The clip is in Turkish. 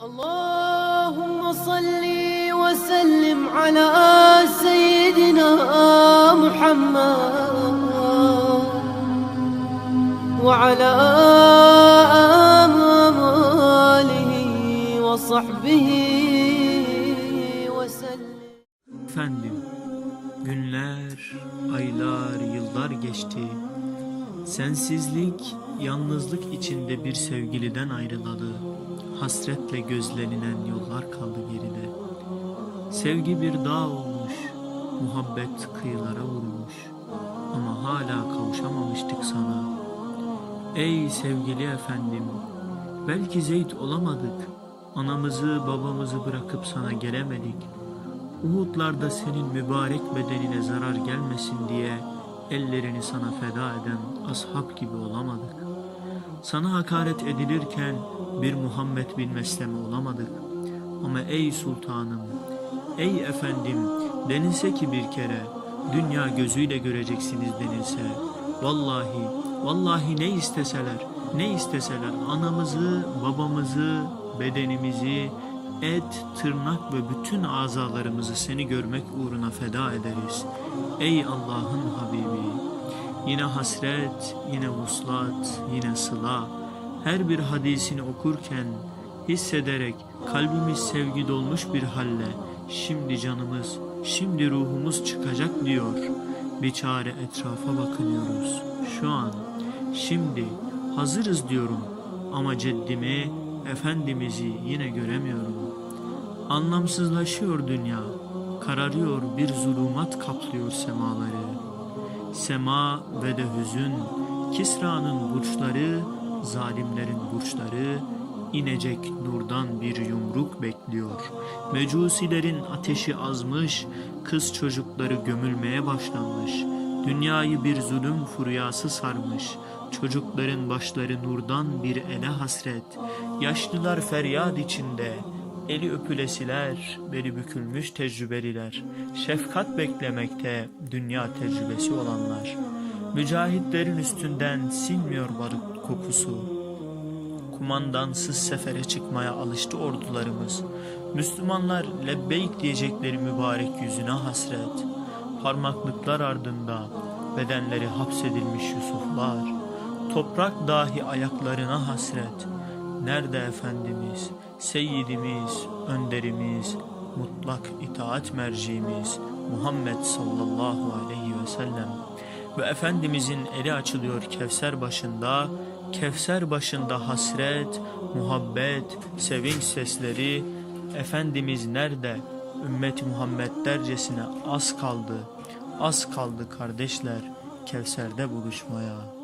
Allahümme salli ve sellim ala seyyidina Muhammed ve ala. Efendim, günler, aylar, yıllar geçti. Sensizlik, yalnızlık içinde bir sevgiliden ayrılalı Hasretle gözlenilen yollar kaldı geride. Sevgi bir dağ olmuş, muhabbet kıyılara vurmuş. Ama hala kavuşamamıştık sana. Ey sevgili efendim, belki zeyt olamadık. Anamızı babamızı bırakıp sana gelemedik. Uhudlarda senin mübarek bedenine zarar gelmesin diye ellerini sana feda eden ashab gibi olamadık. Sana hakaret edilirken bir Muhammed bin Mesleme olamadık. Ama ey sultanım, ey efendim denilse ki bir kere dünya gözüyle göreceksiniz denilse vallahi vallahi ne isteseler ne isteseler anamızı babamızı bedenimizi et, tırnak ve bütün azalarımızı seni görmek uğruna feda ederiz. Ey Allah'ın Habibi! Yine hasret, yine vuslat, yine sıla. Her bir hadisini okurken hissederek kalbimiz sevgi dolmuş bir halle şimdi canımız, şimdi ruhumuz çıkacak diyor. Bir çare etrafa bakınıyoruz. Şu an, şimdi hazırız diyorum ama ceddimi, efendimizi yine göremiyorum. Anlamsızlaşıyor dünya, kararıyor bir zulümat kaplıyor semaları. Sema ve de hüzün, Kisra'nın burçları, zalimlerin burçları, inecek nurdan bir yumruk bekliyor. Mecusilerin ateşi azmış, kız çocukları gömülmeye başlanmış. Dünyayı bir zulüm furyası sarmış. Çocukların başları nurdan bir ele hasret. Yaşlılar feryat içinde. Eli öpülesiler, beli bükülmüş tecrübeliler. Şefkat beklemekte dünya tecrübesi olanlar. Mücahitlerin üstünden sinmiyor barut kokusu. Kumandansız sefere çıkmaya alıştı ordularımız. Müslümanlar lebbeyk diyecekleri mübarek yüzüne hasret. Parmaklıklar ardında bedenleri hapsedilmiş Yusuflar. Toprak dahi ayaklarına hasret. Nerede Efendimiz, Seyyidimiz, Önderimiz, mutlak itaat merciimiz Muhammed sallallahu aleyhi ve sellem ve Efendimizin eli açılıyor Kevser başında, Kevser başında hasret, muhabbet, sevinç sesleri, Efendimiz nerede? Ümmeti Muhammed dercesine az kaldı, az kaldı kardeşler Kevser'de buluşmaya.''